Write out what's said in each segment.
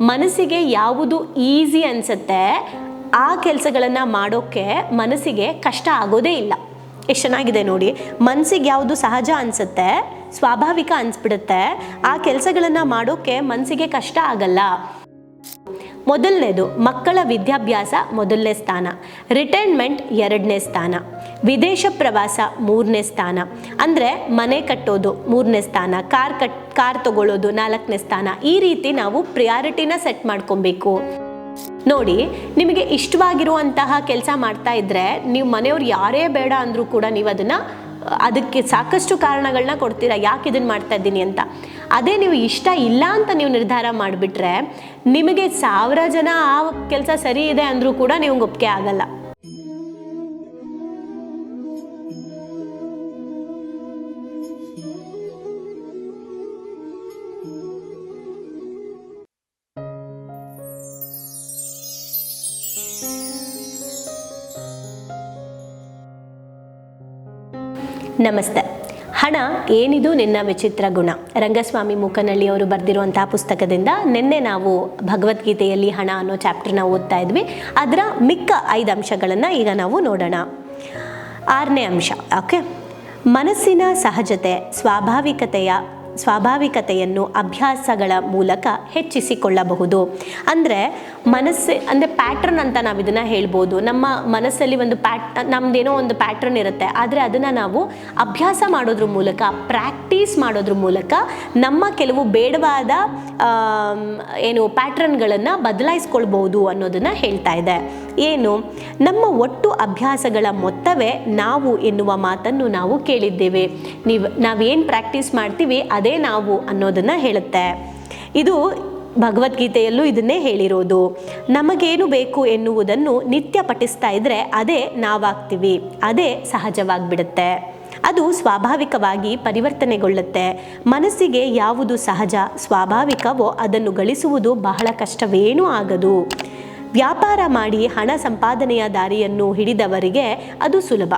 ಮನಸ್ಸಿಗೆ ಯಾವುದು ಈಸಿ ಅನಿಸುತ್ತೆ, ಆ ಕೆಲಸಗಳನ್ನು ಮಾಡೋಕ್ಕೆ ಮನಸ್ಸಿಗೆ ಕಷ್ಟ ಆಗೋದೇ ಇಲ್ಲ. ಎಷ್ಟು ಚೆನ್ನಾಗಿದೆ ನೋಡಿ. ಮನಸ್ಸಿಗೆ ಯಾವುದು ಸಹಜ ಅನಿಸುತ್ತೆ, ಸ್ವಾಭಾವಿಕ ಅನಿಸ್ಬಿಡುತ್ತೆ, ಆ ಕೆಲಸಗಳನ್ನು ಮಾಡೋಕ್ಕೆ ಮನಸ್ಸಿಗೆ ಕಷ್ಟ ಆಗಲ್ಲ. ಮೊದಲನೇದು ಮಕ್ಕಳ ವಿದ್ಯಾಭ್ಯಾಸ ಮೊದಲನೇ ಸ್ಥಾನ. ರಿಟೈರ್ಮೆಂಟ್ ಎರಡನೇ ಸ್ಥಾನ. ವಿದೇಶ ಪ್ರವಾಸ ಮೂರನೇ ಸ್ಥಾನ. ಅಂದರೆ ಮನೆ ಕಟ್ಟೋದು ಮೂರನೇ ಸ್ಥಾನ. ಕಾರ್ ಕಟ್, ಕಾರ್ ತಗೊಳ್ಳೋದು ನಾಲ್ಕನೇ ಸ್ಥಾನ. ಈ ರೀತಿ ನಾವು ಪ್ರಿಯಾರಿಟಿನ ಸೆಟ್ ಮಾಡ್ಕೊಬೇಕು. ನೋಡಿ, ನಿಮಗೆ ಇಷ್ಟವಾಗಿರುವಂತಹ ಕೆಲಸ ಮಾಡ್ತಾ ಇದ್ರೆ ನೀವು ಮನೆಯವ್ರು ಯಾರೇ ಬೇಡ ಅಂದರೂ ಕೂಡ ನೀವು ಅದನ್ನು ಅದಕ್ಕೆ ಸಾಕಷ್ಟು ಕಾರಣಗಳನ್ನ ಕೊಡ್ತೀರಾ? ಯಾಕೆ ಇದನ್ನು ಮಾಡ್ತಾ ಇದ್ದೀನಿ ಅಂತ? ಅದೇ ನೀವು ಇಷ್ಟ ಇಲ್ಲ ಅಂತ ನೀವು ನಿರ್ಧಾರ ಮಾಡಿಬಿಟ್ರೆ ನಿಮಗೆ ಸಾವಿರ ಜನ ಆ ಕೆಲಸ ಸರಿ ಇದೆ ಅಂದರೂ ಕೂಡ ನೀವು ಒಪ್ಪಿಗೆ ಆಗಲ್ಲ. ನಮಸ್ತೆ. ಹಣ ಏನಿದು ನಿನ್ನ ವಿಚಿತ್ರ ಗುಣ. ರಂಗಸ್ವಾಮಿ ಮೂಕನಳ್ಳಿ ಅವರು ಬರೆದಿರುವಂತಹ ಪುಸ್ತಕದಿಂದ ನಿನ್ನೆ ನಾವು ಭಗವದ್ಗೀತೆಯಲ್ಲಿ ಹಣ ಅನ್ನೋ ಚಾಪ್ಟರ್ನ ಓದ್ತಾ ಇದ್ವಿ. ಅದರ ಮಿಕ್ಕ ಐದು ಅಂಶಗಳನ್ನು ಈಗ ನಾವು ನೋಡೋಣ. ಆರನೇ ಅಂಶ, ಓಕೆ? ಮನಸ್ಸಿನ ಸಹಜತೆ, ಸ್ವಾಭಾವಿಕತೆಯ ಸ್ವಾಭಾವಿಕತೆಯನ್ನು ಅಭ್ಯಾಸಗಳ ಮೂಲಕ ಹೆಚ್ಚಿಸಿಕೊಳ್ಳಬಹುದು. ಅಂದರೆ ಮನಸ್ಸು, ಅಂದರೆ ಪ್ಯಾಟ್ರನ್ ಅಂತ ನಾವು ಇದನ್ನು ಹೇಳ್ಬೋದು. ನಮ್ಮ ಮನಸ್ಸಲ್ಲಿ ಒಂದು ಪ್ಯಾಟ್ ನಮ್ಮದೇನೋ ಒಂದು ಪ್ಯಾಟ್ರನ್ ಇರುತ್ತೆ. ಆದರೆ ಅದನ್ನು ನಾವು ಅಭ್ಯಾಸ ಮಾಡೋದ್ರ ಮೂಲಕ ಪ್ರಾಕ್ಟೀಸ್ ಮಾಡೋದ್ರ ಮೂಲಕ ನಮ್ಮ ಕೆಲವು ಬೇಡವಾದ ಏನು ಪ್ಯಾಟ್ರನ್ಗಳನ್ನು ಬದಲಾಯಿಸ್ಕೊಳ್ಬೋದು ಅನ್ನೋದನ್ನು ಹೇಳ್ತಾ ಇದೆ. ಏನು? ನಮ್ಮ ಒಟ್ಟು ಅಭ್ಯಾಸಗಳ ಮೊತ್ತವೇ ನಾವು ಎನ್ನುವ ಮಾತನ್ನು ನಾವು ಕೇಳಿದ್ದೇವೆ. ನೀವು, ನಾವೇನು ಪ್ರಾಕ್ಟೀಸ್ ಮಾಡ್ತೀವಿ ಅದೇ ನಾವು ಅನ್ನೋದನ್ನು ಹೇಳುತ್ತೆ. ಇದು ಭಗವದ್ಗೀತೆಯಲ್ಲೂ ಇದನ್ನೇ ಹೇಳಿರೋದು. ನಮಗೇನು ಬೇಕು ಎನ್ನುವುದನ್ನು ನಿತ್ಯ ಪಠಿಸ್ತಾ ಇದ್ರೆ ಅದೇ ನಾವಾಗ್ತೀವಿ. ಅದೇ ಸಹಜವಾಗಿಬಿಡುತ್ತೆ. ಅದು ಸ್ವಾಭಾವಿಕವಾಗಿ ಪರಿವರ್ತನೆಗೊಳ್ಳುತ್ತೆ. ಮನಸ್ಸಿಗೆ ಯಾವುದು ಸಹಜ, ಸ್ವಾಭಾವಿಕವೋ ಅದನ್ನು ಗಳಿಸುವುದು ಬಹಳ ಕಷ್ಟವೇನೂ ಆಗದು. ವ್ಯಾಪಾರ ಮಾಡಿ ಹಣ ಸಂಪಾದನೆಯ ದಾರಿಯನ್ನು ಹಿಡಿದವರಿಗೆ ಅದು ಸುಲಭ.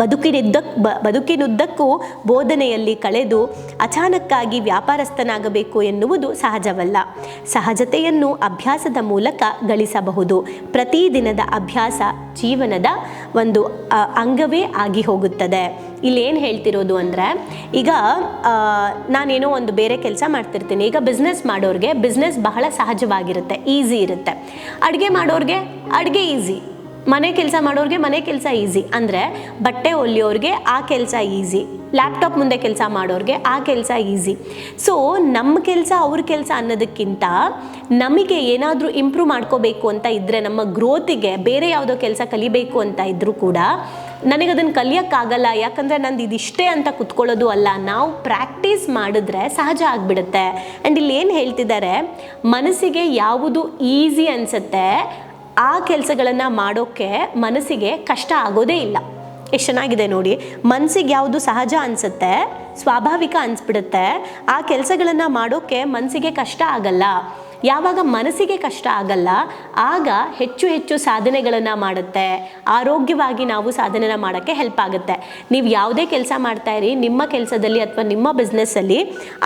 ಬದುಕಿನಿದ್ದಕ್ ಬ, ಬದುಕಿನುದ್ದಕ್ಕೂ ಬೋಧನೆಯಲ್ಲಿ ಕಳೆದು ಅಚಾನಕ್ಕಾಗಿ ವ್ಯಾಪಾರಸ್ಥನಾಗಬೇಕು ಎನ್ನುವುದು ಸಹಜವಲ್ಲ. ಸಹಜತೆಯನ್ನು ಅಭ್ಯಾಸದ ಮೂಲಕ ಗಳಿಸಬಹುದು. ಪ್ರತಿದಿನದ ಅಭ್ಯಾಸ ಜೀವನದ ಒಂದು ಅಂಗವೇ ಆಗಿ ಹೋಗುತ್ತದೆ. ಇಲ್ಲೇನು ಹೇಳ್ತಿರೋದು ಅಂದರೆ, ಈಗ ನಾನೇನೋ ಒಂದು ಬೇರೆ ಕೆಲಸ ಮಾಡ್ತಿರ್ತೀನಿ. ಈಗ ಬಿಸ್ನೆಸ್ ಮಾಡೋರಿಗೆ ಬಿಸ್ನೆಸ್ ಬಹಳ ಸಹಜವಾಗಿರುತ್ತೆ ಈಸಿ ಇರುತ್ತೆ. ಅಡುಗೆ ಮಾಡೋರಿಗೆ ಅಡುಗೆ ಈಸಿ ಮನೆ ಕೆಲಸ ಮಾಡೋರಿಗೆ ಮನೆ ಕೆಲಸ ಈಸಿ ಅಂದರೆ ಬಟ್ಟೆ ಹೊಲಿಯೋರಿಗೆ ಆ ಕೆಲಸ ಈಸಿ ಲ್ಯಾಪ್ಟಾಪ್ ಮುಂದೆ ಕೆಲಸ ಮಾಡೋರಿಗೆ ಆ ಕೆಲಸ ಈಸಿ ಸೊ ನಮ್ಮ ಕೆಲಸ ಅವ್ರ ಕೆಲಸ ಅನ್ನೋದಕ್ಕಿಂತ ನಮಗೆ ಏನಾದರೂ ಇಂಪ್ರೂವ್ ಮಾಡ್ಕೋಬೇಕು ಅಂತ ಇದ್ದರೆ ನಮ್ಮ ಗ್ರೋತಿಗೆ ಬೇರೆ ಯಾವುದೋ ಕೆಲಸ ಕಲಿಬೇಕು ಅಂತ ಇದ್ದರೂ ಕೂಡ ನನಗೆ ಅದನ್ನು ಕಲಿಯೋಕ್ಕಾಗಲ್ಲ. ಯಾಕಂದರೆ ನಂದು ಇದಿಷ್ಟೇ ಅಂತ ಕುತ್ಕೊಳ್ಳೋದು ಅಲ್ಲ. ನಾವು ಪ್ರಾಕ್ಟೀಸ್ ಮಾಡಿದ್ರೆ ಸಹಜ ಆಗಿಬಿಡುತ್ತೆ. ಆ್ಯಂಡ್ ಇಲ್ಲಿ ಏನು ಹೇಳ್ತಿದ್ದಾರೆ ಮನಸ್ಸಿಗೆ ಯಾವುದು ಈಸಿ ಅನಿಸುತ್ತೆ ಆ ಕೆಲಸಗಳನ್ನು ಮಾಡೋಕ್ಕೆ ಮನಸ್ಸಿಗೆ ಕಷ್ಟ ಆಗೋದೇ ಇಲ್ಲ. ಎಷ್ಟು ಚೆನ್ನಾಗಿದೆ ನೋಡಿ ಮನಸ್ಸಿಗೆ ಯಾವುದು ಸಹಜ ಅನಿಸುತ್ತೆ, ಸ್ವಾಭಾವಿಕ ಅನಿಸ್ಬಿಡುತ್ತೆ, ಆ ಕೆಲಸಗಳನ್ನು ಮಾಡೋಕ್ಕೆ ಮನಸ್ಸಿಗೆ ಕಷ್ಟ ಆಗಲ್ಲ. ಯಾವಾಗ ಮನಸ್ಸಿಗೆ ಕಷ್ಟ ಆಗಲ್ಲ, ಆಗ ಹೆಚ್ಚು ಹೆಚ್ಚು ಸಾಧನೆಗಳನ್ನು ಮಾಡುತ್ತೆ. ಆರೋಗ್ಯವಾಗಿ ನಾವು ಸಾಧನೆನ ಮಾಡೋಕ್ಕೆ ಹೆಲ್ಪ್ ಆಗುತ್ತೆ. ನೀವು ಯಾವುದೇ ಕೆಲಸ ಮಾಡ್ತಾ ಇರಿ, ನಿಮ್ಮ ಕೆಲಸದಲ್ಲಿ ಅಥವಾ ನಿಮ್ಮ ಬಿಸ್ನೆಸ್ಸಲ್ಲಿ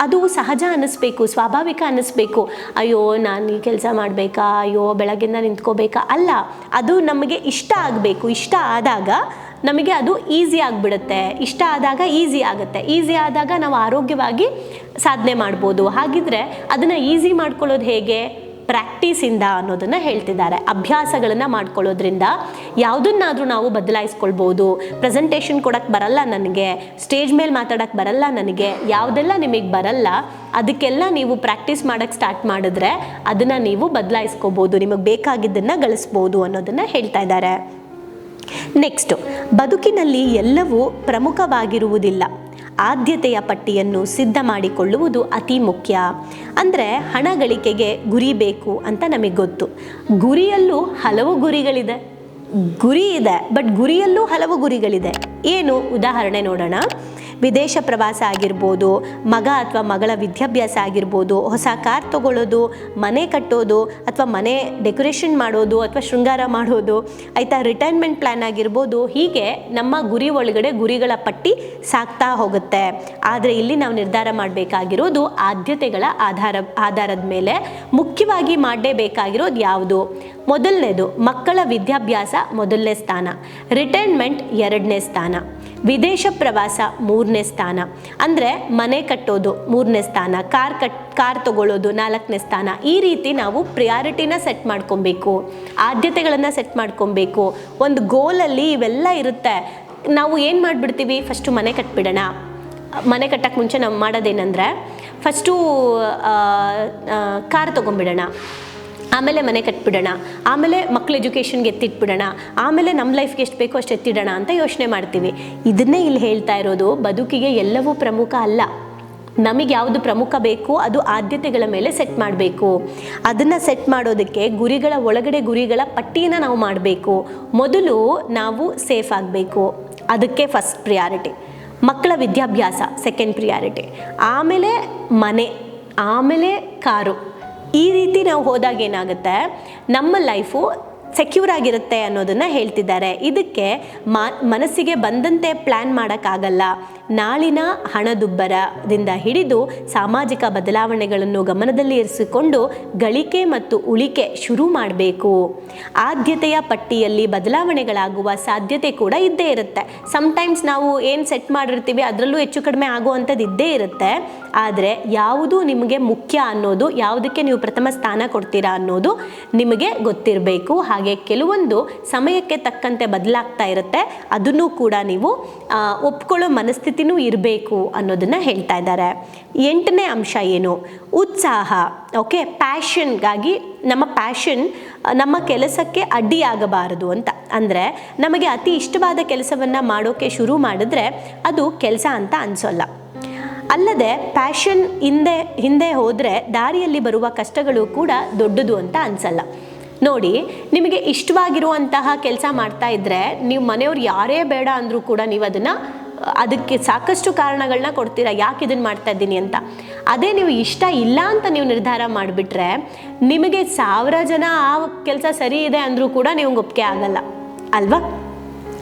ಅದು ಸಹಜ ಅನ್ನಿಸ್ಬೇಕು, ಸ್ವಾಭಾವಿಕ ಅನ್ನಿಸ್ಬೇಕು. ಅಯ್ಯೋ, ನಾನು ಈ ಕೆಲಸ ಮಾಡಬೇಕಾ? ಅಯ್ಯೋ, ಬೆಳಗ್ಗೆಯಿಂದ ನಿಂತ್ಕೋಬೇಕಾ? ಅಲ್ಲ, ಅದು ನಮಗೆ ಇಷ್ಟ ಆಗಬೇಕು, ಇಷ್ಟ ಆದಾಗ ನಮಗೆ ಅದು ಈಸಿ ಆಗಿಬಿಡುತ್ತೆ. ಇಷ್ಟ ಆದಾಗ ಈಸಿ ಆಗುತ್ತೆ. ಈಸಿ ಆದಾಗ ನಾವು ಆರೋಗ್ಯವಾಗಿ ಸಾಧನೆ ಮಾಡ್ಬೋದು. ಹಾಗಿದ್ರೆ ಅದನ್ನು ಈಸಿ ಮಾಡ್ಕೊಳ್ಳೋದು ಹೇಗೆ? ಪ್ರಾಕ್ಟೀಸಿಂದ ಅನ್ನೋದನ್ನು ಹೇಳ್ತಿದ್ದಾರೆ. ಅಭ್ಯಾಸಗಳನ್ನು ಮಾಡ್ಕೊಳ್ಳೋದ್ರಿಂದ ಯಾವುದನ್ನಾದರೂ ನಾವು ಬದಲಾಯಿಸ್ಕೊಳ್ಬೋದು. ಪ್ರೆಸೆಂಟೇಷನ್ ಕೊಡೋಕ್ಕೆ ಬರಲ್ಲ ನನಗೆ. ಸ್ಟೇಜ್ ಮೇಲೆ ಮಾತಾಡೋಕ್ಕೆ ಬರಲ್ಲ ನನಗೆ. ಯಾವುದೆಲ್ಲ ನಿಮಗೆ ಬರಲ್ಲ, ಅದಕ್ಕೆಲ್ಲ ನೀವು ಪ್ರಾಕ್ಟೀಸ್ ಮಾಡೋಕ್ಕೆ ಸ್ಟಾರ್ಟ್ ಮಾಡಿದ್ರೆ ಅದನ್ನು ನೀವು ಬದಲಾಯಿಸ್ಕೋಬೋದು. ನಿಮಗೆ ಬೇಕಾಗಿದ್ದನ್ನು ಗಳಿಸ್ಬೋದು ಅನ್ನೋದನ್ನು ಹೇಳ್ತಾ ಇದ್ದಾರೆ. ನೆಕ್ಸ್ಟು ಬದುಕಿನಲ್ಲಿ ಎಲ್ಲವೂ ಪ್ರಮುಖವಾಗಿರುವುದಿಲ್ಲ. ಆದ್ಯತೆಯ ಪಟ್ಟಿಯನ್ನು ಸಿದ್ಧ ಮಾಡಿಕೊಳ್ಳುವುದು ಅತಿ ಮುಖ್ಯ. ಅಂದರೆ ಹಣ ಗಳಿಕೆಗೆ ಗುರಿ ಬೇಕು ಅಂತ ನಮಗೆ ಗೊತ್ತು. ಗುರಿಯಲ್ಲೂ ಹಲವು ಗುರಿಗಳಿದೆ. ಗುರಿ ಇದೆ ಬಟ್ ಗುರಿಯಲ್ಲೂ ಹಲವು ಗುರಿಗಳಿದೆ. ಏನು ಉದಾಹರಣೆ ನೋಡೋಣ. ವಿದೇಶ ಪ್ರವಾಸ ಆಗಿರ್ಬೋದು, ಮಗ ಅಥವಾ ಮಗಳ ವಿದ್ಯಾಭ್ಯಾಸ ಆಗಿರ್ಬೋದು, ಹೊಸ ಕಾರ್ ತಗೊಳ್ಳೋದು ಮನೆ ಕಟ್ಟೋದು, ಅಥವಾ ಮನೆ ಡೆಕೋರೇಷನ್ ಮಾಡೋದು, ಅಥವಾ ಶೃಂಗಾರ ಮಾಡೋದು, ಆಯಿತಾ ರಿಟೈರ್ಮೆಂಟ್ ಪ್ಲ್ಯಾನ್ ಆಗಿರ್ಬೋದು, ಹೀಗೆ ನಮ್ಮ ಗುರಿ ಒಳಗಡೆ ಗುರಿಗಳ ಪಟ್ಟಿ ಸಾಕ್ತಾ ಹೋಗುತ್ತೆ. ಆದರೆ ಇಲ್ಲಿ ನಾವು ನಿರ್ಧಾರ ಮಾಡಬೇಕಾಗಿರೋದು ಆದ್ಯತೆಗಳ ಆಧಾರ, ಆಧಾರದ ಮೇಲೆ ಮುಖ್ಯವಾಗಿ ಮಾಡಲೇಬೇಕಾಗಿರೋದು ಯಾವುದು? ಮೊದಲನೇದು ಮಕ್ಕಳ ವಿದ್ಯಾಭ್ಯಾಸ ಮೊದಲನೇ ಸ್ಥಾನ ರಿಟೈರ್ಮೆಂಟ್ ಎರಡನೇ ಸ್ಥಾನ. ವಿದೇಶ ಪ್ರವಾಸ ಮೂರನೇ ಸ್ಥಾನ. ಅಂದರೆ ಮನೆ ಕಟ್ಟೋದು ಮೂರನೇ ಸ್ಥಾನ, ಕಾರ್ ಕಟ್, ಕಾರ್ ತಗೊಳ್ಳೋದು ನಾಲ್ಕನೇ ಸ್ಥಾನ. ಈ ರೀತಿ ನಾವು ಪ್ರಿಯಾರಿಟಿನ ಸೆಟ್ ಮಾಡ್ಕೊಬೇಕು. ಆದ್ಯತೆಗಳನ್ನು ಸೆಟ್ ಮಾಡ್ಕೊಬೇಕು. ಒಂದು ಗೋಲಲ್ಲಿ ಇವೆಲ್ಲ ಇರುತ್ತೆ. ನಾವು ಏನು ಮಾಡಿಬಿಡ್ತೀವಿ? ಫಸ್ಟು ಮನೆ ಕಟ್ಬಿಡೋಣ. ಮನೆ ಕಟ್ಟಕ್ಕೆ ಮುಂಚೆ ನಾವು ಮಾಡೋದೇನೆಂದರೆ ಫಸ್ಟು ಕಾರ್ ತೊಗೊಂಬಿಡೋಣ ಆಮೇಲೆ ಮನೆ ಕಟ್ಬಿಡೋಣ, ಆಮೇಲೆ ಮಕ್ಳ ಎಜುಕೇಷನ್ಗೆ ಎತ್ತಿಟ್ಬಿಡೋಣ, ಆಮೇಲೆ ನಮ್ಮ ಲೈಫ್ಗೆ ಎಷ್ಟು ಬೇಕೋ ಅಷ್ಟು ಎತ್ತಿಡೋಣ ಅಂತ ಯೋಚನೆ ಮಾಡ್ತೀವಿ. ಇದನ್ನೇ ಇಲ್ಲಿ ಹೇಳ್ತಾ ಇರೋದು, ಬದುಕಿಗೆ ಎಲ್ಲವೂ ಪ್ರಮುಖ ಅಲ್ಲ. ನಮಗೆ ಯಾವುದು ಪ್ರಮುಖ ಬೇಕು ಅದು ಆದ್ಯತೆಗಳ ಮೇಲೆ ಸೆಟ್ ಮಾಡಬೇಕು. ಅದನ್ನು ಸೆಟ್ ಮಾಡೋದಕ್ಕೆ ಗುರಿಗಳ ಒಳಗಡೆ ಗುರಿಗಳ ಪಟ್ಟಿಯನ್ನು ನಾವು ಮಾಡಬೇಕು. ಮೊದಲು ನಾವು ಸೇಫ್ ಆಗಬೇಕು. ಅದಕ್ಕೆ ಫಸ್ಟ್ ಪ್ರಿಯಾರಿಟಿ ಮಕ್ಕಳ ವಿದ್ಯಾಭ್ಯಾಸ ಸೆಕೆಂಡ್ ಪ್ರಿಯಾರಿಟಿ ಆಮೇಲೆ ಮನೆ, ಆಮೇಲೆ ಕಾರು. ಈ ರೀತಿ ನಾವು ಹೋದಾಗ ಏನಾಗುತ್ತೆ? ನಮ್ಮ ಲೈಫು ಸೆಕ್ಯೂರ್ ಆಗಿರುತ್ತೆ ಅನ್ನೋದನ್ನು ಹೇಳ್ತಿದ್ದಾರೆ. ಇದಕ್ಕೆ ಮನಸ್ಸಿಗೆ ಬಂದಂತೆ ಪ್ಲ್ಯಾನ್ ಮಾಡೋಕ್ಕಾಗಲ್ಲ. ನಾಳಿನ ಹಣದುಬ್ಬರದಿಂದ ಹಿಡಿದು ಸಾಮಾಜಿಕ ಬದಲಾವಣೆಗಳನ್ನು ಗಮನದಲ್ಲಿ ಇರಿಸಿಕೊಂಡು ಗಳಿಕೆ ಮತ್ತು ಉಳಿಕೆ ಶುರು ಮಾಡಬೇಕು. ಆದ್ಯತೆಯ ಪಟ್ಟಿಯಲ್ಲಿ ಬದಲಾವಣೆಗಳಾಗುವ ಸಾಧ್ಯತೆ ಕೂಡ ಇದ್ದೇ ಇರುತ್ತೆ. ಸಮಟೈಮ್ಸ್ ನಾವು ಏನು ಸೆಟ್ ಮಾಡಿರ್ತೀವಿ ಅದರಲ್ಲೂ ಹೆಚ್ಚು ಕಡಿಮೆ ಆಗುವಂಥದ್ದು ಇದ್ದೇ ಇರುತ್ತೆ. ಆದರೆ ಯಾವುದು ನಿಮಗೆ ಮುಖ್ಯ ಅನ್ನೋದು, ಯಾವುದಕ್ಕೆ ನೀವು ಪ್ರಥಮ ಸ್ಥಾನ ಕೊಡ್ತೀರಾ ಅನ್ನೋದು ನಿಮಗೆ ಗೊತ್ತಿರಬೇಕು. ಹಾಗೆ ಕೆಲವೊಂದು ಸಮಯಕ್ಕೆ ತಕ್ಕಂತೆ ಬದಲಾಗ್ತಾ ಇರುತ್ತೆ. ಅದನ್ನು ಕೂಡ ನೀವು ಒಪ್ಕೊಳ್ಳೋ ಒಪ್ಕೊಳ್ಳೋ ಮನಸ್ಥಿತಿನೂ ಇರಬೇಕು ಅನ್ನೋದನ್ನು ಹೇಳ್ತಾ ಇದ್ದಾರೆ. ಎಂಟನೇ ಅಂಶ ಏನು? ಉತ್ಸಾಹ. ಓಕೆ ಪ್ಯಾಷನ್ಗಾಗಿ ನಮ್ಮ ಪ್ಯಾಷನ್ ನಮ್ಮ ಕೆಲಸಕ್ಕೆ ಅಡ್ಡಿಯಾಗಬಾರದು ಅಂತ. ಅಂದರೆ ನಮಗೆ ಅತಿ ಇಷ್ಟವಾದ ಕೆಲಸವನ್ನು ಮಾಡೋಕ್ಕೆ ಶುರು ಮಾಡಿದ್ರೆ ಅದು ಕೆಲಸ ಅಂತ ಅನಿಸೋಲ್ಲ. ಅಲ್ಲದೆ ಪ್ಯಾಷನ್ ಹಿಂದೆ ಹಿಂದೆ ಹೋದರೆ ದಾರಿಯಲ್ಲಿ ಬರುವ ಕಷ್ಟಗಳು ಕೂಡ ದೊಡ್ಡದು ಅಂತ ಅನಿಸಲ್ಲ. ನೋಡಿ, ನಿಮಗೆ ಇಷ್ಟವಾಗಿರುವಂತಹ ಕೆಲಸ ಮಾಡ್ತಾ ಇದ್ದರೆ ನೀವು ಮನೆಯವ್ರು ಯಾರೇ ಬೇಡ ಅಂದರೂ ಕೂಡ ನೀವು ಅದನ್ನು ಅದಕ್ಕೆ ಸಾಕಷ್ಟು ಕಾರಣಗಳನ್ನ ಕೊಡ್ತೀರಾ? ಯಾಕೆ ಇದನ್ನು ಮಾಡ್ತಾ ಇದ್ದೀನಿ ಅಂತ? ಅದೇ ನೀವು ಇಷ್ಟ ಇಲ್ಲ ಅಂತ ನೀವು ನಿರ್ಧಾರ ಮಾಡಿಬಿಟ್ರೆ ನಿಮಗೆ ಸಾವಿರ ಜನ ಆ ಕೆಲಸ ಸರಿ ಇದೆ ಅಂದರೂ ಕೂಡ ನೀವು ಒಪ್ಪಿಗೆ ಆಗಲ್ಲ. ಅಲ್ವಾ?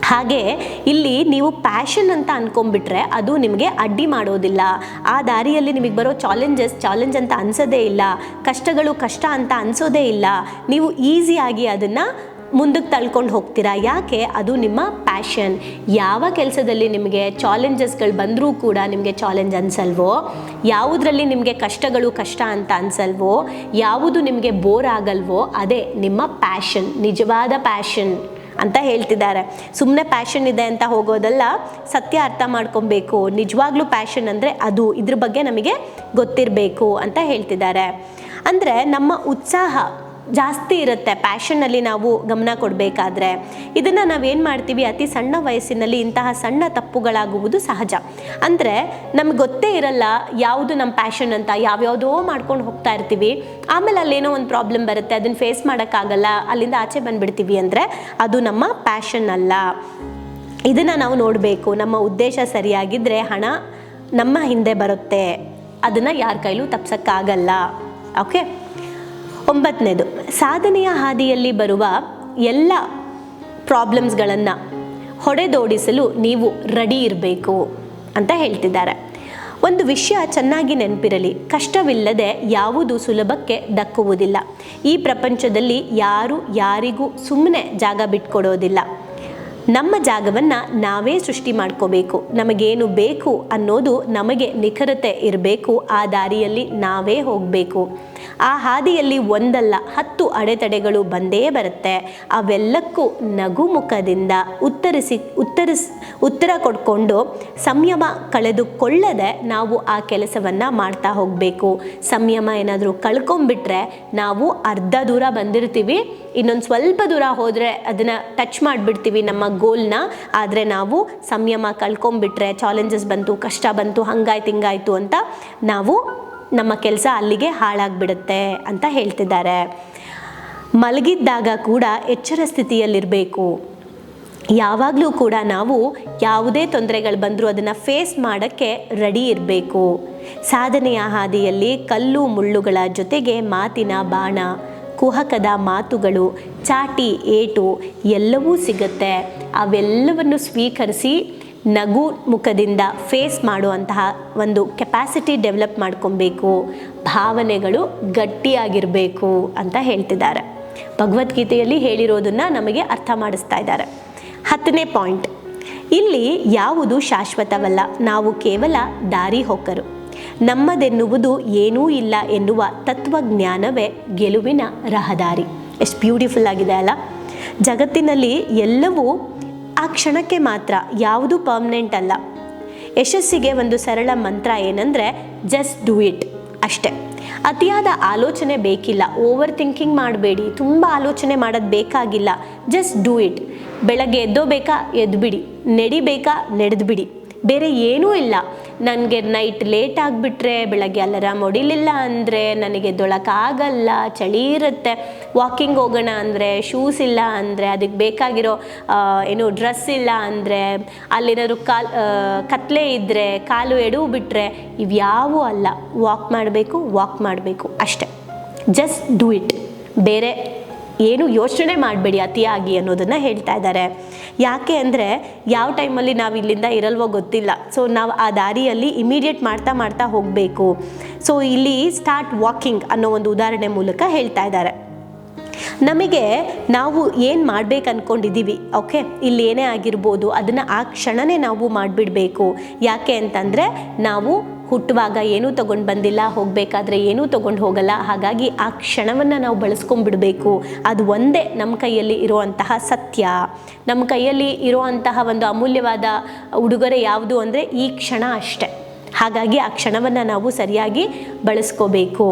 ಹಾಗೆ ಇಲ್ಲಿ ನೀವು ಪ್ಯಾಷನ್ ಅಂತ ಅನ್ಕೊಂಡ್ಬಿಟ್ರೆ ಅದು ನಿಮಗೆ ಅಡ್ಡಿ ಮಾಡೋದಿಲ್ಲ. ಆ ದಾರಿಯಲ್ಲಿ ನಿಮಗೆ ಬರೋ ಚಾಲೆಂಜಸ್ ಚಾಲೆಂಜ್ ಅಂತ ಅನ್ಸೋದೇ ಇಲ್ಲ. ಕಷ್ಟಗಳು ಕಷ್ಟ ಅಂತ ಅನ್ಸೋದೇ ಇಲ್ಲ. ನೀವು ಈಸಿಯಾಗಿ ಅದನ್ನು ಮುಂದಕ್ಕೆ ತಳ್ಕೊಂಡು ಹೋಗ್ತೀರಾ? ಯಾಕೆ? ಅದು ನಿಮ್ಮ ಪ್ಯಾಷನ್ ಯಾವ ಕೆಲಸದಲ್ಲಿ ನಿಮಗೆ ಚಾಲೆಂಜಸ್ಗಳು ಬಂದರೂ ಕೂಡ ನಿಮಗೆ ಚಾಲೆಂಜ್ ಅನ್ಸಲ್ವೋ? ಯಾವುದರಲ್ಲಿ ನಿಮಗೆ ಕಷ್ಟಗಳು ಕಷ್ಟ ಅಂತ ಅನ್ಸಲ್ವೋ? ಯಾವುದು ನಿಮಗೆ ಬೋರ್ ಆಗಲ್ವೋ? ಅದೇ ನಿಮ್ಮ ಪ್ಯಾಷನ್ ನಿಜವಾದ ಪ್ಯಾಷನ್ ಅಂತ ಹೇಳ್ತಿದ್ದಾರೆ. ಸುಮ್ಮನೆ ಪ್ಯಾಷನ್ ಇದೆ ಅಂತ ಹೋಗೋದಲ್ಲ, ಸತ್ಯ ಅರ್ಥ ಮಾಡ್ಕೊಬೇಕು. ನಿಜವಾಗ್ಲೂ ಪ್ಯಾಷನ್ ಅಂದರೆ ಅದು, ಇದ್ರ ಬಗ್ಗೆ ನಮಗೆ ಗೊತ್ತಿರಬೇಕು ಅಂತ ಹೇಳ್ತಿದ್ದಾರೆ. ಅಂದರೆ ನಮ್ಮ ಉತ್ಸಾಹ ಜಾಸ್ತಿ ಇರುತ್ತೆ. ಪ್ಯಾಷನ್ನಲ್ಲಿ ನಾವು ಗಮನ ಕೊಡಬೇಕಾದ್ರೆ. ಇದನ್ನು ನಾವೇನು ಮಾಡ್ತೀವಿ? ಅತಿ ಸಣ್ಣ ವಯಸ್ಸಿನಲ್ಲಿ ಇಂತಹ ಸಣ್ಣ ತಪ್ಪುಗಳಾಗುವುದು ಸಹಜ. ಅಂದರೆ ನಮ್ಗೆ ಗೊತ್ತೇ ಇರಲ್ಲ ಯಾವುದು ನಮ್ಮ ಪ್ಯಾಷನ್ ಅಂತ. ಯಾವ್ಯಾವುದೋ ಮಾಡ್ಕೊಂಡು ಹೋಗ್ತಾ ಇರ್ತೀವಿ. ಆಮೇಲೆ ಅಲ್ಲೇನೋ ಒಂದು ಪ್ರಾಬ್ಲಮ್ ಬರುತ್ತೆ. ಅದನ್ನು ಫೇಸ್ ಮಾಡೋಕ್ಕಾಗಲ್ಲ. ಅಲ್ಲಿಂದ ಆಚೆ ಬಂದುಬಿಡ್ತೀವಿ ಅಂದರೆ ಅದು ನಮ್ಮ ಪ್ಯಾಷನ್ ಅಲ್ಲ. ಇದನ್ನು ನಾವು ನೋಡಬೇಕು. ನಮ್ಮ ಉದ್ದೇಶ ಸರಿಯಾಗಿದ್ದರೆ ಹಣ ನಮ್ಮ ಹಿಂದೆ ಬರುತ್ತೆ. ಅದನ್ನು ಯಾರ ಕೈಲೂ ತಪ್ಸೋಕ್ಕಾಗಲ್ಲ. ಓಕೆ ಒಂಬತ್ತನೇದು ಸಾಧನೆಯ ಹಾದಿಯಲ್ಲಿ ಬರುವ ಎಲ್ಲ ಪ್ರಾಬ್ಲಮ್ಸ್ಗಳನ್ನು ಹೊಡೆದೋಡಿಸಲು ನೀವು ರೆಡಿ ಇರಬೇಕು ಅಂತ ಹೇಳ್ತಿದ್ದಾರೆ. ಒಂದು ವಿಷಯ ಚೆನ್ನಾಗಿ ನೆನಪಿರಲಿ. ಕಷ್ಟವಿಲ್ಲದೆ ಯಾವುದು ಸುಲಭಕ್ಕೆ ದಕ್ಕುವುದಿಲ್ಲ. ಈ ಪ್ರಪಂಚದಲ್ಲಿ ಯಾರು ಯಾರಿಗೂ ಸುಮ್ಮನೆ ಜಾಗ ಬಿಟ್ಕೊಡೋದಿಲ್ಲ. ನಮ್ಮ ಜಾಗವನ್ನು ನಾವೇ ಸೃಷ್ಟಿ ಮಾಡ್ಕೋಬೇಕು. ನಮಗೇನು ಬೇಕು ಅನ್ನೋದು ನಮಗೆ ನಿಖರತೆ ಇರಬೇಕು. ಆ ದಾರಿಯಲ್ಲಿ ನಾವೇ ಹೋಗಬೇಕು. ಆ ಹಾದಿಯಲ್ಲಿ ಒಂದಲ್ಲ, ಹತ್ತು ಅಡೆತಡೆಗಳು ಬಂದೇ ಬರುತ್ತೆ. ಅವೆಲ್ಲಕ್ಕೂ ನಗುಮುಖದಿಂದ ಉತ್ತರಿಸಿ, ಉತ್ತರಿಸ್, ಉತ್ತರ ಕೊಡ್ಕೊಂಡು ಸಂಯಮ ಕಳೆದುಕೊಳ್ಳದೆ ನಾವು ಆ ಕೆಲಸವನ್ನು ಮಾಡ್ತಾ ಹೋಗಬೇಕು. ಸಂಯಮ ಏನಾದರೂ ಕಳ್ಕೊಂಬಿಟ್ರೆ ನಾವು ಅರ್ಧ ದೂರ ಬಂದಿರ್ತೀವಿ, ಇನ್ನೊಂದು ಸ್ವಲ್ಪ ದೂರ ಹೋದರೆ ಅದನ್ನು ಟಚ್ ಮಾಡಿಬಿಡ್ತೀವಿ ನಮ್ಮ ಗೋಲ್ನ ಆದರೆ ನಾವು ಸಂಯಮ ಕಳ್ಕೊಂಬಿಟ್ರೆ ಚಾಲೆಂಜಸ್ ಬಂತು, ಕಷ್ಟ ಬಂತು, ಹಂಗಾಯ್ತು ಹಿಂಗಾಯ್ತು ಅಂತ ನಾವು ನಮ್ಮ ಕೆಲಸ ಅಲ್ಲಿಗೆ ಹಾಳಾಗ್ಬಿಡುತ್ತೆ ಅಂತ ಹೇಳ್ತಿದ್ದಾರೆ. ಮಲಗಿದ್ದಾಗ ಕೂಡ ಎಚ್ಚರ ಸ್ಥಿತಿಯಲ್ಲಿರಬೇಕು. ಯಾವಾಗಲೂ ಕೂಡ ನಾವು ಯಾವುದೇ ತೊಂದರೆಗಳು ಬಂದರೂ ಅದನ್ನು ಫೇಸ್ ಮಾಡೋಕ್ಕೆ ರೆಡಿ ಇರಬೇಕು. ಸಾಧನೆಯ ಹಾದಿಯಲ್ಲಿ ಕಲ್ಲು ಮುಳ್ಳುಗಳ ಜೊತೆಗೆ ಮಾತಿನ ಬಾಣ, ಕುಹಕದ ಮಾತುಗಳು, ಚಾಟಿ, ಏಟು ಎಲ್ಲವೂ ಸಿಗುತ್ತೆ. ಅವೆಲ್ಲವನ್ನು ಸ್ವೀಕರಿಸಿ ನಗು ಮುಖದಿಂದ ಫೇಸ್ ಮಾಡುವಂತಹ ಒಂದು ಕೆಪಾಸಿಟಿ ಡೆವಲಪ್ ಮಾಡ್ಕೊಬೇಕು. ಭಾವನೆಗಳು ಗಟ್ಟಿಯಾಗಿರಬೇಕು ಅಂತ ಹೇಳ್ತಿದ್ದಾರೆ. ಭಗವದ್ಗೀತೆಯಲ್ಲಿ ಹೇಳಿರೋದನ್ನು ನಮಗೆ ಅರ್ಥ ಮಾಡಿಸ್ತಾ ಇದ್ದಾರೆ. ಹತ್ತನೇ ಪಾಯಿಂಟ್ ಇಲ್ಲಿ ಯಾವುದು ಶಾಶ್ವತವಲ್ಲ? ನಾವು ಕೇವಲ ದಾರಿ ಹೋಕರು ನಮ್ಮದೆನ್ನುವುದು ಏನೂ ಇಲ್ಲ ಎನ್ನುವ ತತ್ವಜ್ಞಾನವೇ ಗೆಲುವಿನ ರಹದಾರಿ. ಎಷ್ಟು ಬ್ಯೂಟಿಫುಲ್ ಆಗಿದೆ ಅಲ್ಲ? ಜಗತ್ತಿನಲ್ಲಿ ಎಲ್ಲವೂ ಕ್ಷಣಕ್ಕೆ ಮಾತ್ರ ಯಾವುದು ಪರ್ಮನೆಂಟ್ ಅಲ್ಲ. ಯಶಸ್ಸಿಗೆ ಒಂದು ಸರಳ ಮಂತ್ರ ಏನಂದರೆ ಜಸ್ಟ್ ಡೂ ಇಟ್ ಅಷ್ಟೇ. ಅತಿಯಾದ ಆಲೋಚನೆ ಬೇಕಿಲ್ಲ. ಓವರ್ ಥಿಂಕಿಂಗ್ ಮಾಡಬೇಡಿ. ತುಂಬ ಆಲೋಚನೆ ಮಾಡೋದು ಬೇಕಾಗಿಲ್ಲ. ಜಸ್ಟ್ ಡೂ ಇಟ್ ಬೆಳಗ್ಗೆ ಎದ್ದೋಬೇಕಾ? ಎದ್ದುಬಿಡಿ ನಡಿಬೇಕಾ? ನಡೆದುಬಿಡಿ. ಬೇರೆ ಏನೂ ಇಲ್ಲ. ನನಗೆ ನೈಟ್ ಲೇಟ್ ಆಗಿಬಿಟ್ರೆ, ಬೆಳಗ್ಗೆ ಅಲಾರಾಮ್ ಹೊಡಿಲಿಲ್ಲ ಅಂದರೆ ನನಗೆ ಆಗಲ್ಲ, ಚಳಿ ಇರುತ್ತೆ. ವಾಕಿಂಗ್ ಹೋಗೋಣ ಅಂದರೆ ಶೂಸ್ ಇಲ್ಲ ಅಂದರೆ ಅದಕ್ಕೆ ಬೇಕಾಗಿರೋ ಏನು ಡ್ರೆಸ್ ಇಲ್ಲ ಅಂದರೆ ಅಲ್ಲೇನಾದ್ರು ಕಾಲ್ ಕತ್ಲೆ ಇದ್ದರೆ ಕಾಲು ಎಡವು ಬಿಟ್ಟರೆ ಇವ್ಯಾವೂ ಅಲ್ಲ. ವಾಕ್ ಮಾಡಬೇಕು ವಾಕ್ ಮಾಡಬೇಕು ಅಷ್ಟೆ. ಜಸ್ಟ್ ಡೂ ಇಟ್ ಬೇರೆ ಏನು ಯೋಚನೆ ಮಾಡಬೇಡಿ ಅತಿಯಾಗಿ ಅನ್ನೋದನ್ನು ಹೇಳ್ತಾ ಇದ್ದಾರೆ. ಯಾಕೆ ಅಂದರೆ ಯಾವ ಟೈಮಲ್ಲಿ ನಾವು ಇಲ್ಲಿಂದ ಇರಲ್ವೋ ಗೊತ್ತಿಲ್ಲ. ಸೊ ನಾವು ಆ ದಾರಿಯಲ್ಲಿ ಇಮಿಡಿಯೇಟ್ ಮಾಡ್ತಾ ಮಾಡ್ತಾ ಹೋಗಬೇಕು. ಸೊ ಇಲ್ಲಿ ಸ್ಟಾರ್ಟ್ ವಾಕಿಂಗ್ ಅನ್ನೋ ಒಂದು ಉದಾಹರಣೆ ಮೂಲಕ ಹೇಳ್ತಾ ಇದ್ದಾರೆ. ನಮಗೆ ನಾವು ಏನು ಮಾಡ್ಬೇಕು ಅಂದ್ಕೊಂಡಿದ್ದೀವಿ ಓಕೆ ಇಲ್ಲಿ ಏನೇ ಆಗಿರ್ಬೋದು, ಅದನ್ನು ಆ ಕ್ಷಣನೇ ನಾವು ಮಾಡಿಬಿಡಬೇಕು. ಯಾಕೆ ಅಂತಂದರೆ ನಾವು ಹುಟ್ಟುವಾಗ ಏನೂ ತೊಗೊಂಡು ಬಂದಿಲ್ಲ, ಹೋಗಬೇಕಾದ್ರೆ ಏನೂ ತೊಗೊಂಡು ಹೋಗಲ್ಲ. ಹಾಗಾಗಿ ಆ ಕ್ಷಣವನ್ನು ನಾವು ಬಳಸ್ಕೊಂಡ್ಬಿಡಬೇಕು. ಅದು ಒಂದೇ ನಮ್ಮ ಕೈಯಲ್ಲಿ ಇರುವಂತಹ ಸತ್ಯ. ನಮ್ಮ ಕೈಯಲ್ಲಿ ಇರುವಂತಹ ಒಂದು ಅಮೂಲ್ಯವಾದ ಉಡುಗೊರೆ ಯಾವುದು ಅಂದರೆ ಈ ಕ್ಷಣ ಅಷ್ಟೆ. ಹಾಗಾಗಿ ಆ ಕ್ಷಣವನ್ನು ನಾವು ಸರಿಯಾಗಿ ಬಳಸ್ಕೋಬೇಕು.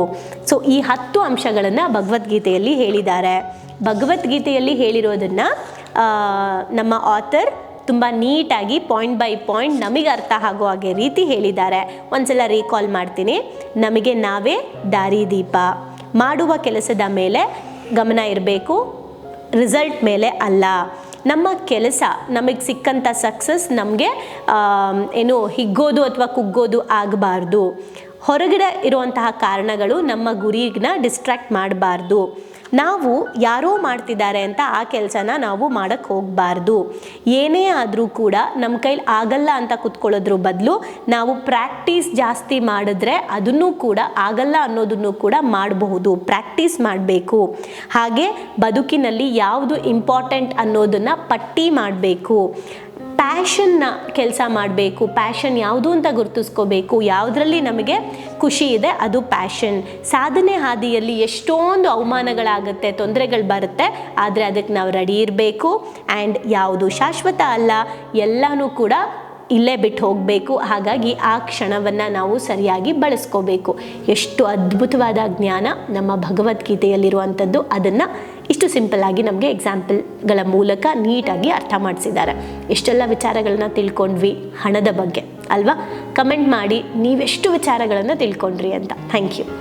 ಸೊ ಈ ಹತ್ತು ಅಂಶಗಳನ್ನು ಭಗವದ್ಗೀತೆಯಲ್ಲಿ ಹೇಳಿದ್ದಾರೆ. ಭಗವದ್ಗೀತೆಯಲ್ಲಿ ಹೇಳಿರೋದನ್ನು ನಮ್ಮ ಆಥರ್ ತುಂಬ ನೀಟಾಗಿ ಪಾಯಿಂಟ್ ಬೈ ಪಾಯಿಂಟ್ ನಮಗೆ ಅರ್ಥ ಆಗೋ ಹಾಗೆ ರೀತಿ ಹೇಳಿದ್ದಾರೆ. ಒಂದ್ಸಲ ರೀಕಾಲ್ ಮಾಡ್ತೀನಿ. ನಮಗೆ ನಾವೇ ದಾರಿದೀಪ ಮಾಡುವ ಕೆಲಸದ ಮೇಲೆ ಗಮನ ಇರಬೇಕು ರಿಸಲ್ಟ್ ಮೇಲೆ ಅಲ್ಲ. ನಮ್ಮ ಕೆಲಸ, ನಮಗೆ ಸಿಕ್ಕಂಥ ಸಕ್ಸಸ್ ನಮಗೆ ಏನು ಹಿಗ್ಗೋದು ಅಥವಾ ಕುಗ್ಗೋದು ಆಗಬಾರ್ದು. ಹೊರಗಡೆ ಇರುವಂತಹ ಕಾರಣಗಳು ನಮ್ಮ ಗುರಿನ ಡಿಸ್ಟ್ರಾಕ್ಟ್ ಮಾಡಬಾರ್ದು. ನಾವು ಯಾರೋ ಮಾಡ್ತಿದ್ದಾರೆ ಅಂತ ಆ ಕೆಲಸನ ನಾವು ಮಾಡೋಕ್ಕೆ ಹೋಗಬಾರ್ದು. ಏನೇ ಆದರೂ ಕೂಡ ನಮ್ಮ ಕೈಲಿ ಆಗಲ್ಲ ಅಂತ ಕುತ್ಕೊಳ್ಳೋದ್ರ ಬದಲು ನಾವು ಪ್ರಾಕ್ಟೀಸ್ ಜಾಸ್ತಿ ಮಾಡಿದ್ರೆ ಅದನ್ನು ಕೂಡ ಆಗಲ್ಲ ಅನ್ನೋದನ್ನು ಕೂಡ ಮಾಡಬಹುದು. ಪ್ರಾಕ್ಟೀಸ್ ಮಾಡಬೇಕು. ಹಾಗೆ ಬದುಕಿನಲ್ಲಿ ಯಾವುದು ಇಂಪಾರ್ಟೆಂಟ್ ಅನ್ನೋದನ್ನು ಪಟ್ಟಿ ಮಾಡಬೇಕು. ಪ್ಯಾಷನ್ನ ಕೆಲಸ ಮಾಡಬೇಕು, ಪ್ಯಾಷನ್ ಯಾವುದು ಅಂತ ಗುರುತಿಸ್ಕೋಬೇಕು, ಯಾವುದರಲ್ಲಿ ನಮಗೆ ಖುಷಿ ಇದೆ, ಅದು ಪ್ಯಾಷನ್. ಸಾಧನೆ ಹಾದಿಯಲ್ಲಿ ಎಷ್ಟೊಂದು ಅವಮಾನಗಳಾಗುತ್ತೆ, ತೊಂದರೆಗಳು ಬರುತ್ತೆ, ಆದರೆ ಅದಕ್ಕೆ ನಾವು ರೆಡಿ ಇರಬೇಕು. ಆ್ಯಂಡ್ ಯಾವುದು ಶಾಶ್ವತ ಅಲ್ಲ, ಎಲ್ಲನೂ ಕೂಡ ಇಲ್ಲೇ ಬಿಟ್ಟು ಹೋಗಬೇಕು. ಹಾಗಾಗಿ ಆ ಕ್ಷಣವನ್ನು ನಾವು ಸರಿಯಾಗಿ ಬಳಸ್ಕೋಬೇಕು. ಎಷ್ಟು ಅದ್ಭುತವಾದ ಜ್ಞಾನ ನಮ್ಮ ಭಗವದ್ಗೀತೆಯಲ್ಲಿರುವಂಥದ್ದು, ಅದನ್ನು ಇಷ್ಟು ಸಿಂಪಲ್ ಆಗಿ ನಮಗೆ ಎಕ್ಸಾಂಪಲ್ಗಳ ಮೂಲಕ ನೀಟಾಗಿ ಅರ್ಥ ಮಾಡಿಸಿದ್ದಾರೆ. ಎಷ್ಟೆಲ್ಲ ವಿಚಾರಗಳನ್ನ ತಿಳ್ಕೊಂಡ್ವಿ ಹಣದ ಬಗ್ಗೆ, ಅಲ್ವಾ? ಕಮೆಂಟ್ ಮಾಡಿ ನೀವೆಷ್ಟು ವಿಚಾರಗಳನ್ನು ತಿಳ್ಕೊಂಡ್ರಿ ಅಂತ. Thank you